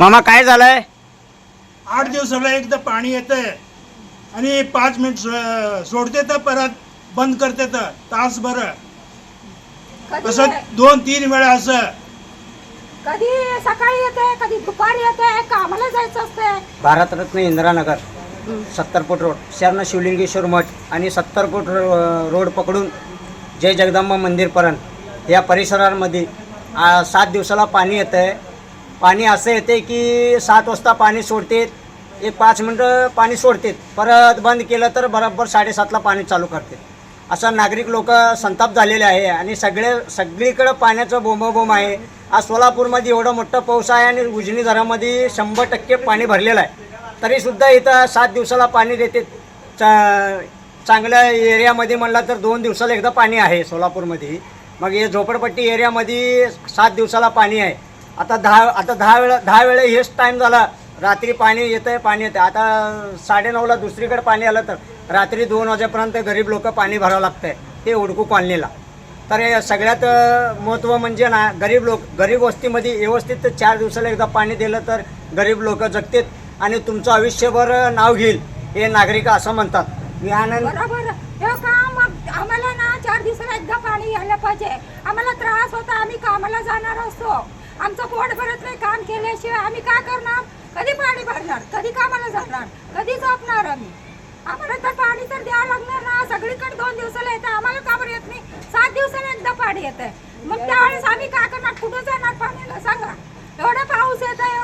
मामा काय झालंय? आठ दिवसाला एकदा पाणी येतंय. आणि पाच मिनिट सो- सोडते तर परत बंद करते तर तासभर कधी असं दोन तीन वेळा असं. कधी सकाळी येते कधी दुपारी येते कामाला जायचं असते भारतरत्न इंदिरानगर सत्तर फूट रोड शरण शिवलिंगेश्वर मठ आणि सत्तर फूट रो- रोड पकडून जय जगदंबा मंदिरपर्यंत. या परिसरामध्ये आ, सात दिवसाला पाणी येतं आहे पाणी असं येते की सात वाजता पाणी सोडते एक पाच मिनटं पाणी सोडतेत परत बंद केलं तर बरोबर साडेसातला पाणी चालू करते असं नागरिक लोक संताप झालेले आहे आणि सगळे सगळीकडं पाण्याचं बोंबाबोंब आहे. आज सोलापूरमध्ये एवढं मोठं पाऊस आहे आणि उजनी धरामध्ये शंभर टक्के पाणी भरलेलं आहे. तरीसुद्धा इथं सात दिवसाला पाणी देते चा चांगल्या एरियामध्ये म्हणलं तर दोन दिवसाला एकदा पाणी आहे सोलापूरमध्ये. मग हे झोपडपट्टी एरियामध्ये सात दिवसाला पाणी आहे. आता दहा आता दहा वेळा दहा वेळा हेच टाईम झाला. रात्री पाणी येतं आहे पाणी येतं आता साडेनऊला दुसरीकडे पाणी आलं तर रात्री दोन वाजेपर्यंत गरीब लोक पाणी भरावं लागतं आहे ते उडकू कॉलनीला. तर हे सगळ्यात महत्त्व म्हणजे ना गरीब लोक गरीब वस्तीमध्ये व्यवस्थित चार दिवसाला एकदा पाणी दिलं तर गरीब लोक जगतात आणि तुमचं आयुष्यभर नाव घेईल हे नागरिक असं म्हणतात. मी आनंद मग आम्हाला ना चार दिवसाला एकदा पाणी यायला पाहिजे. आम्हाला त्रास होता आम्ही कामाला जाणार असतो. आमचं पोट भरत नाही काम केल्याशिवाय आम्ही काय करणार? कधी पाणी भरणार? कधी कामाला जाणार? कधी झोपणार आम्ही? आम्हाला तर पाणी तर द्यावं लागणार ना. सगळीकडे दोन दिवसाला येतं. आम्हाला का बरं येत नाही? सात दिवसाला एकदा पाणी येत आहे मग त्यावेळेस आम्ही काय करणार? कुठं जाणार पाण्याला? सांगा. एवढा पाऊस येत आहे